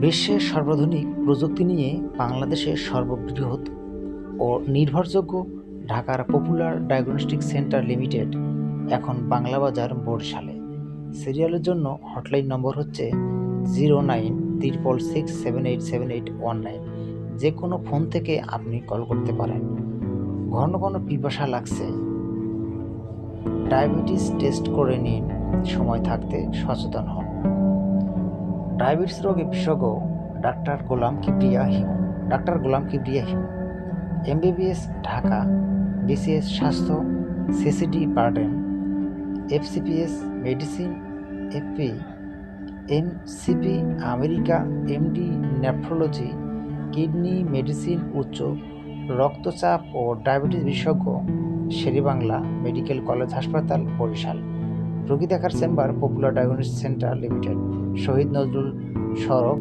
বিশ্বের সর্বাধুনিক প্রযুক্তি নিয়ে বাংলাদেশের সর্ববৃহৎ ও নির্ভরযোগ্য ঢাকার পপুলার ডায়াগনস্টিক সেন্টার লিমিটেড এখন বাংলা বাজার বরিশালে। সিরিয়ালের জন্য হটলাইন নম্বর হচ্ছে zero nine triple six seven eight seven eight one nine যে কোনো ফোন থেকে আপনি কল করতে পারেন। ঘন ঘন পিপাসা লাগছে। ডায়াবেটিস টেস্ট করে নিন। সময় থাকতে সচেতন হন। ডায়াবেটিস রোগে বিশেষজ্ঞ doctor Golam Kibria Himu. Doctor Golam Kibria Himu. MBBS, Dhaka, BCS, স্বাস্থ্য, CCD পার্টেন FCPS, medicine, FP MCP America, MD, nephrology, kidney, medicine, উচ্চ রক্তচাপ ও ডায়াবেটিস বিশেষজ্ঞ, শেরেবাংলা মেডিকেল কলেজ হাসপাতাল, বরিশাল। রোগী দেখার chamber popular diagnostic centre limited. Shahid Nazrul সড়ক।